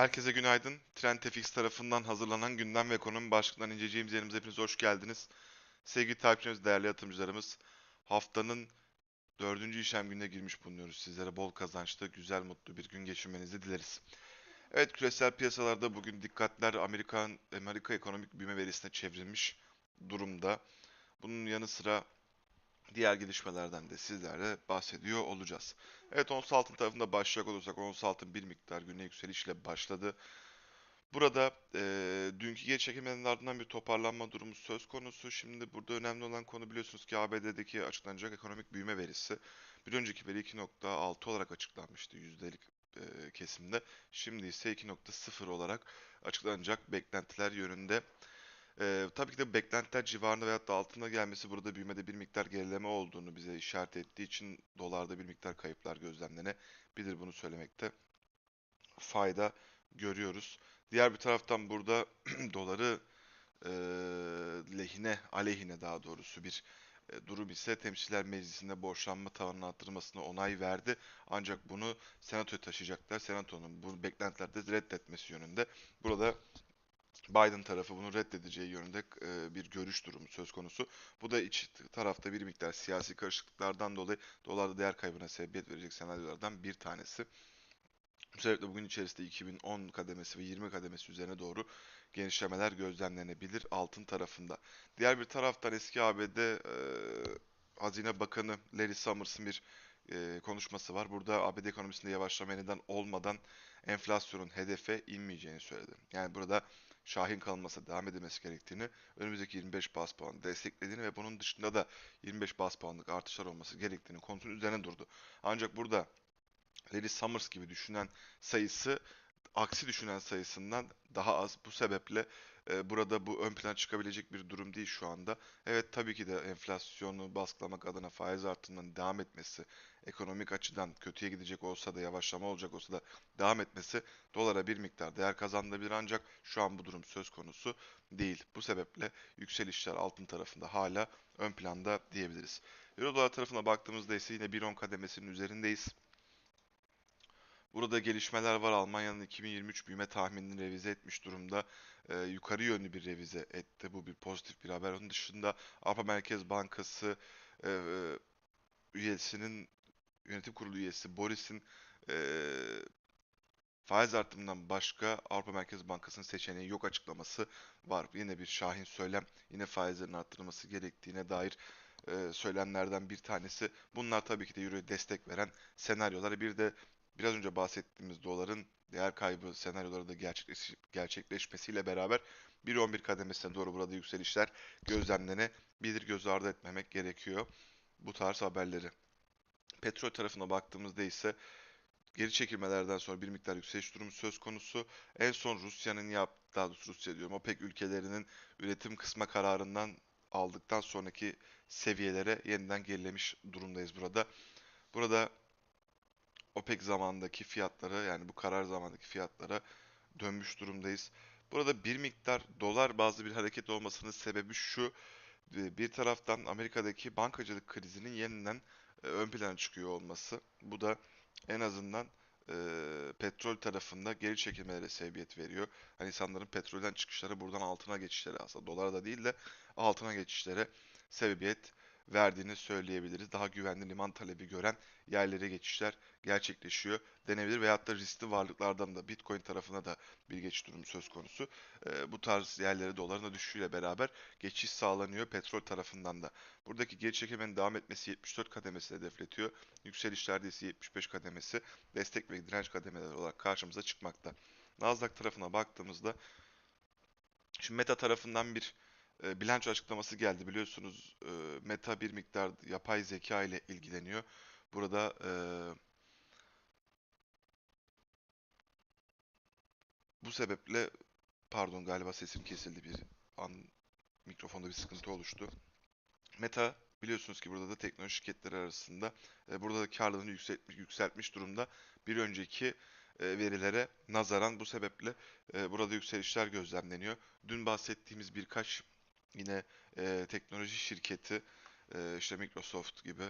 Herkese günaydın. TrendFX tarafından hazırlanan gündem ve ekonomi başlıklarını inceleyeceğimiz yerimize hepiniz hoş geldiniz. Sevgili takipçilerimiz, değerli yatırımcılarımız, haftanın dördüncü işlem gününe girmiş bulunuyoruz. Sizlere bol kazançlı, güzel, mutlu bir gün geçirmenizi dileriz. Evet, küresel piyasalarda bugün dikkatler Amerikan, Amerika ekonomik büyüme verisine çevrilmiş durumda. Bunun yanı sıra diğer gelişmelerden de sizlerle bahsediyor olacağız. Evet ons altın tarafında başlayacak olursak ons altın bir miktar güne yükselişle başladı. Burada e, dünkü geri çekilmenin ardından bir toparlanma durumu söz konusu. Şimdi burada önemli olan konu biliyorsunuz ki ABD'deki açıklanacak ekonomik büyüme verisi. Bir önceki veri 2.6 olarak açıklanmıştı yüzdelik e, kesimde. Şimdi ise 2.0 olarak açıklanacak beklentiler yönünde. Ee, tabii ki de beklentiler civarında veyahut da altında gelmesi burada büyümede bir miktar gerileme olduğunu bize işaret ettiği için dolarda bir miktar kayıplar gözlemlenebilir bunu söylemekte fayda görüyoruz. Diğer bir taraftan burada doları e, lehine, aleyhine daha doğrusu bir e, durum ise Temsilciler Meclisi'nde borçlanma tavanını arttırmasına onay verdi. Ancak bunu senatoya taşıyacaklar. Senatonun bu beklentilerde reddetmesi yönünde. Burada Biden tarafı bunu reddedeceği yönünde e, bir görüş durumu söz konusu. Bu da iç tarafta bir miktar siyasi karışıklıklardan dolayı dolarda değer kaybına sebebiyet verecek senaryolardan bir tanesi. Bu sebeple bugün içerisinde 2010 kademesi ve 20 kademesi üzerine doğru genişlemeler gözlemlenebilir altın tarafında. Diğer bir taraftan eski ABD e, Hazine Bakanı Larry Summers'ın bir e, konuşması var. Burada ABD ekonomisinde yavaşlama neden olmadan enflasyonun hedefe inmeyeceğini söyledi. Yani burada şahin kalması devam edilmesi gerektiğini, önümüzdeki 25 bas puan desteklediğini ve bunun dışında da 25 bas puanlık artışlar olması gerektiğini konusunun üzerine durdu. Ancak burada Larry Summers gibi düşünen sayısı aksi düşünen sayısından daha az. Bu sebeple e, burada bu ön plana çıkabilecek bir durum değil şu anda. Evet tabii ki de enflasyonu baskılamak adına faiz artımının devam etmesi, ekonomik açıdan kötüye gidecek olsa da yavaşlama olacak olsa da devam etmesi dolara bir miktar değer kazandırabilir ancak şu an bu durum söz konusu değil. Bu sebeple yükselişler altın tarafında hala ön planda diyebiliriz. Euro dolar tarafına baktığımızda ise yine 1.10 kademesinin üzerindeyiz. Burada gelişmeler var. Almanya'nın 2023 büyüme tahminini revize etmiş durumda. Ee, yukarı yönlü bir revize etti. Bu bir pozitif bir haber. Onun dışında Avrupa Merkez Bankası e, üyesinin yönetim kurulu üyesi Boris'in e, faiz artımından başka Avrupa Merkez Bankası'nın seçeneği yok açıklaması var. Yine bir şahin söylem, yine faizlerin arttırılması gerektiğine dair e, söylemlerden bir tanesi. Bunlar tabii ki de Euro'ya destek veren senaryolar. Bir de biraz önce bahsettiğimiz doların değer kaybı senaryoları da gerçekleş, gerçekleşmesiyle beraber 1.11 kademesine doğru burada yükselişler gözlemlenebilir. Göz ardı etmemek gerekiyor bu tarz haberleri. Petrol tarafına baktığımızda ise geri çekilmelerden sonra bir miktar yükseliş durumu söz konusu. En son Rusya'nın yaptığı, daha doğrusu Rusya diyorum, OPEC ülkelerinin üretim kısma kararından aldıktan sonraki seviyelere yeniden gerilemiş durumdayız burada. Burada OPEC zamandaki fiyatlara yani bu karar zamandaki fiyatlara dönmüş durumdayız. Burada bir miktar dolar bazlı bir hareket olmasının sebebi şu. Bir taraftan Amerika'daki bankacılık krizinin yeniden e, ön plana çıkıyor olması. Bu da en azından e, petrol tarafında geri çekilmelere sebebiyet veriyor. Hani insanların petrolden çıkışları buradan altına geçişleri aslında dolara da değil de altına geçişlere sebebiyet verdiğini söyleyebiliriz. Daha güvenli liman talebi gören yerlere geçişler gerçekleşiyor denebilir. Veyahut da riskli varlıklardan da Bitcoin tarafına da bir geçiş durumu söz konusu. E, bu tarz yerlere doların da düşüşüyle beraber geçiş sağlanıyor petrol tarafından da. Buradaki geri çekilmenin devam etmesi 74 kademesi hedefletiyor. Yükselişlerde ise 75 kademesi destek ve direnç kademeleri olarak karşımıza çıkmakta. Nasdaq tarafına baktığımızda Şimdi Meta tarafından bir e, bilanço açıklaması geldi biliyorsunuz. E, Meta bir miktar yapay zeka ile ilgileniyor. Burada e, bu sebeple pardon galiba sesim kesildi bir an mikrofonda bir sıkıntı oluştu. Meta biliyorsunuz ki burada da teknoloji şirketleri arasında e, burada da karlılığını yükseltmiş, yükseltmiş durumda. Bir önceki e, verilere nazaran bu sebeple e, burada yükselişler gözlemleniyor. Dün bahsettiğimiz birkaç yine e, teknoloji şirketi e, işte Microsoft gibi,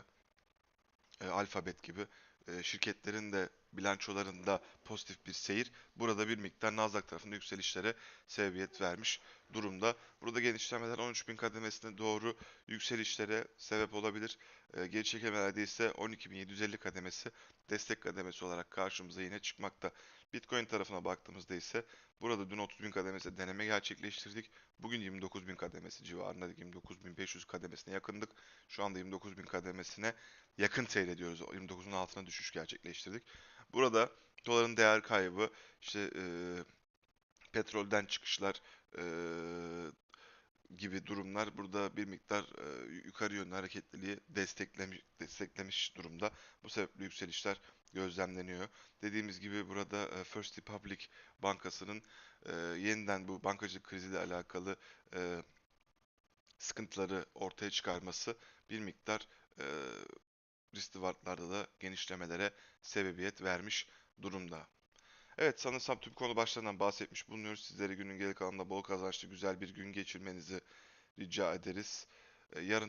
e, Alphabet gibi e, şirketlerin de bilançolarında pozitif bir seyir. Burada bir miktar Nasdaq tarafında yükselişlere sebebiyet vermiş durumda. Burada genişlemeler 13.000 kademesine doğru yükselişlere sebep olabilir. E, geri çekilmelerde ise 12.750 kademesi destek kademesi olarak karşımıza yine çıkmakta. Bitcoin tarafına baktığımızda ise burada dün 30.000 kademesi deneme gerçekleştirdik. Bugün 29.000 kademesi civarında 29.500 kademesine yakındık. Şu anda 29.000 kademesine yakın seyrediyoruz. 29'un altına düşüş gerçekleştirdik. Burada doların değer kaybı, işte e, petrolden çıkışlar e, gibi durumlar burada bir miktar e, yukarı yönlü hareketliliği desteklemiş, desteklemiş durumda. Bu sebeple yükselişler gözlemleniyor. Dediğimiz gibi burada e, First Republic Bankası'nın e, yeniden bu bankacılık kriziyle alakalı e, sıkıntıları ortaya çıkarması bir miktar e, risk rewardlarda da genişlemelere sebebiyet vermiş durumda. Evet sanırsam tüm konu başlarından bahsetmiş bulunuyoruz. Sizlere günün geri kalanında bol kazançlı güzel bir gün geçirmenizi rica ederiz. Yarın